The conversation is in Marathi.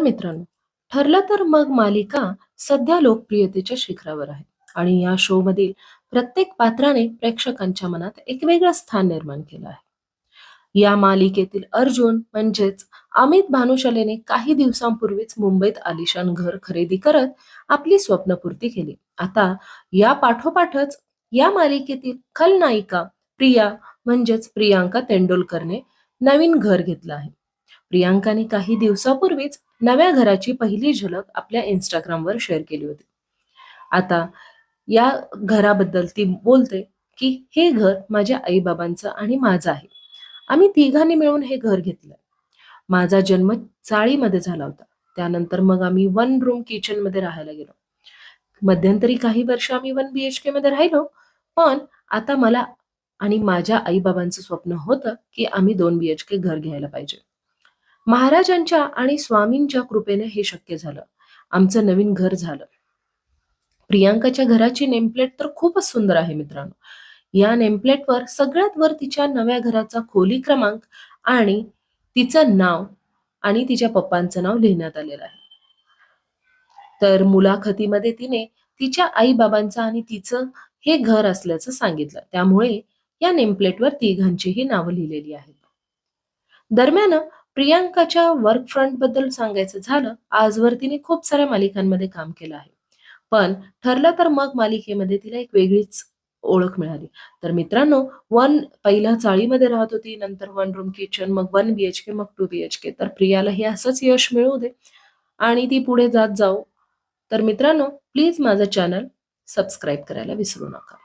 तर मित्रांनो. ठरलं तर मग मालिका सध्या लोकप्रियतेच्या शिखरावर आहे. आणि या शो मधील प्रत्येक पात्राने प्रेक्षकांच्या मनात एक वेगळं स्थान निर्माण केलं आहे. या मालिकेतील अर्जुन म्हणजेच अमित भानुशालेने काही दिवसांपूर्वीच मुंबईत आलिशान घर खरेदी करत आपली स्वप्नपूर्ती केली. आता या पाठोपाठच या मालिकेतील खलनायिका प्रिया म्हणजेच प्रियांका तेंडोलकरने नवीन घर घेतलं आहे. प्रियांकाने काही दिवसापूर्वीच नव्या घराची पहिली झलक आपल्या इंस्टाग्रामवर शेअर केली होती. आता या घराबद्दल ती बोलते की हे घर माझ्या आईबाबांचं आणि माझं आहे. आम्ही तिघांनी मिळून हे घर घेतलं. माझा जन्म चाळीमध्ये झाला होता. त्यानंतर मग आम्ही वन रूम किचनमध्ये राहायला गेलो. मध्यंतरी काही वर्ष आम्ही वन बी एच के मध्ये राहिलो. पण आता मला आणि माझ्या आईबाबांचं स्वप्न होतं की आम्ही दोन बी एच के घर घ्यायला पाहिजे. महाराजांच्या आणि स्वामींच्या कृपेने हे शक्य झालं. आमचं नवीन घर झालं. प्रियांकाच्या घराची नेमप्लेट तर खूपच सुंदर आहे मित्रांनो. या नेमप्लेटवर सगळ्यात वर तिच्या नव्या घराचा खोली क्रमांक आणि तिचं नाव आणि तिच्या पप्पांचं नाव लिहिण्यात आलेलं आहे. तर मुलाखतीमध्ये तिने तिच्या आई बाबांचं आणि तिचं हे घर असल्याचं सांगितलं. त्यामुळे या नेमप्लेटवर तिघांचीही नावं लिहिलेली आहेत. दरम्यान प्रियांकाच्या वर्क फ्रंटबद्दल सांगायचं झालं आजवर तिने खूप साऱ्या मालिकांमध्ये काम केलं आहे. पण ठरलं तर मग मालिकेमध्ये तिला एक वेगळीच ओळख मिळाली. तर मित्रांनो वन पहिल्या चाळीमध्ये राहत होती नंतर वन रूम किचन मग वन बी एच के मग टू बी एच के तर प्रियाला हे असंच यश मिळू दे आणि ती पुढे जात जाऊ. तर मित्रांनो प्लीज माझं चॅनल सबस्क्राईब करायला विसरू नका.